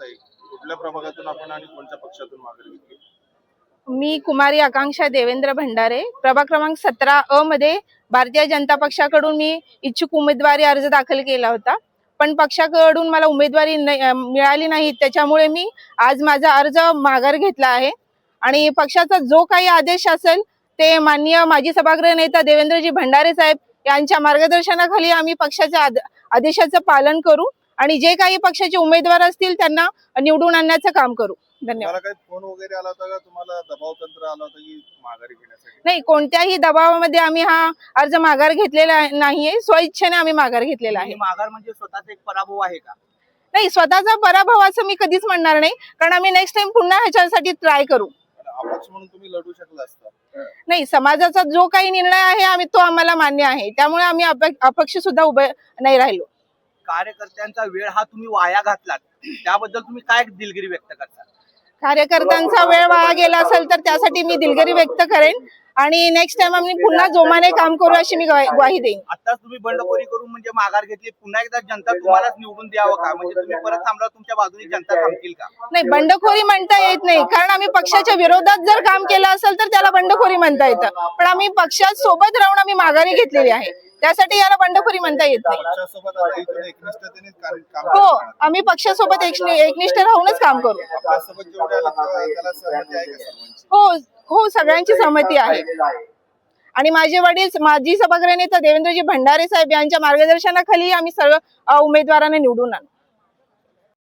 ताई कुठल्या प्रभागातून आपण आणि कोणत्या पक्षातून माघार घेतली? मी कुमारी आकांक्षा देवेंद्र भंडारे. प्रभाग क्रमांक सतरा अ मध्ये भारतीय जनता पक्षाकडून मी इच्छुक उमेदवारी अर्ज दाखल केला होता. पण पक्षाकडून मला उमेदवारी मिळाली नाही. त्याच्यामुळे मी आज माझा अर्ज माघार घेतला आहे. आणि पक्षाचा जो काही आदेश असेल ते माननीय माजी सभागृह नेता देवेंद्रजी भंडारे साहेब यांच्या मार्गदर्शनाखाली आम्ही पक्षाच्या आदेशाचं पालन करू. आणि जे काही पक्षाचे उमेदवार असतील त्यांना निवडून आणण्याचं काम करू. धन्यवाद. तुम्हाला काही फोन वगैरे आला होता का? तुम्हाला दबाव तंत्र आला होता की माघारी घेण्यासाठी? नाही कोणत्याही दबावामध्ये आम्ही हा अर्ज माघार घेतलेला नाहीये. स्वइच्छेने आम्ही माघार घेतलेला आहे. माघार म्हणजे स्वतःचा एक पराभव आहे का? नाही स्वतःचा पराभव असं मी कधीच म्हणणार नाही. कारण आम्ही नेक्स्ट टाइम पुन्हा ह्याच्यासाठी ट्राय करू. आणि अपक्ष म्हणून तुम्ही लढू शकला असता. नाही समाजाचा जो काही निर्णय आहे आम्ही तो आम्हाला मान्य आहे. त्यामुळे आम्ही अप- अपक्ष सुद्धा उभे नाही राहिलो. कार्यकर्त्यांचा वेळ हा तुम्ही वाया घातलात. त्याबद्दल तुम्ही काय दिलगिरी व्यक्त करता? कार्यकर्त्यांचा वेळ वाया गेला असेल तर त्यासाठी मी दिलगिरी व्यक्त करेन. आणि नेक्स्ट टाइम आम्ही पुन्हा जोमाने काम करू अशी मी ग्वाही ग्वाही देईन. आताच तुम्ही बंडखोरी करून म्हणजे माघार घेतली. पुन्हा एकदा जनता तुम्हालाच निवडून द्यावं का? म्हणजे तुम्ही परत थांबला तुमच्या बाजूने जनता थांबतील का? नाही बंडखोरी म्हणता येत नाही. कारण आम्ही पक्षाच्या विरोधात जर काम केलं असेल तर त्याला बंडखोरी म्हणता येतं. पण आम्ही पक्षात सोबत राहून आम्ही माघारी घेतलेली आहे. त्यासाठी याला बंडखोरी म्हणता येत. नाही हो. आम्ही पक्षासोबत एकनि- एकनिष्ठ राहूनच काम करू. हो हो सगळ्यांची सहमती आहे. आणि माझे वडील माजी सभागृह नेता देवेंद्रजी भंडारे साहेब यांच्या मार्गदर्शनाखाली आम्ही सर्व उमेदवारांना निवडून आणू.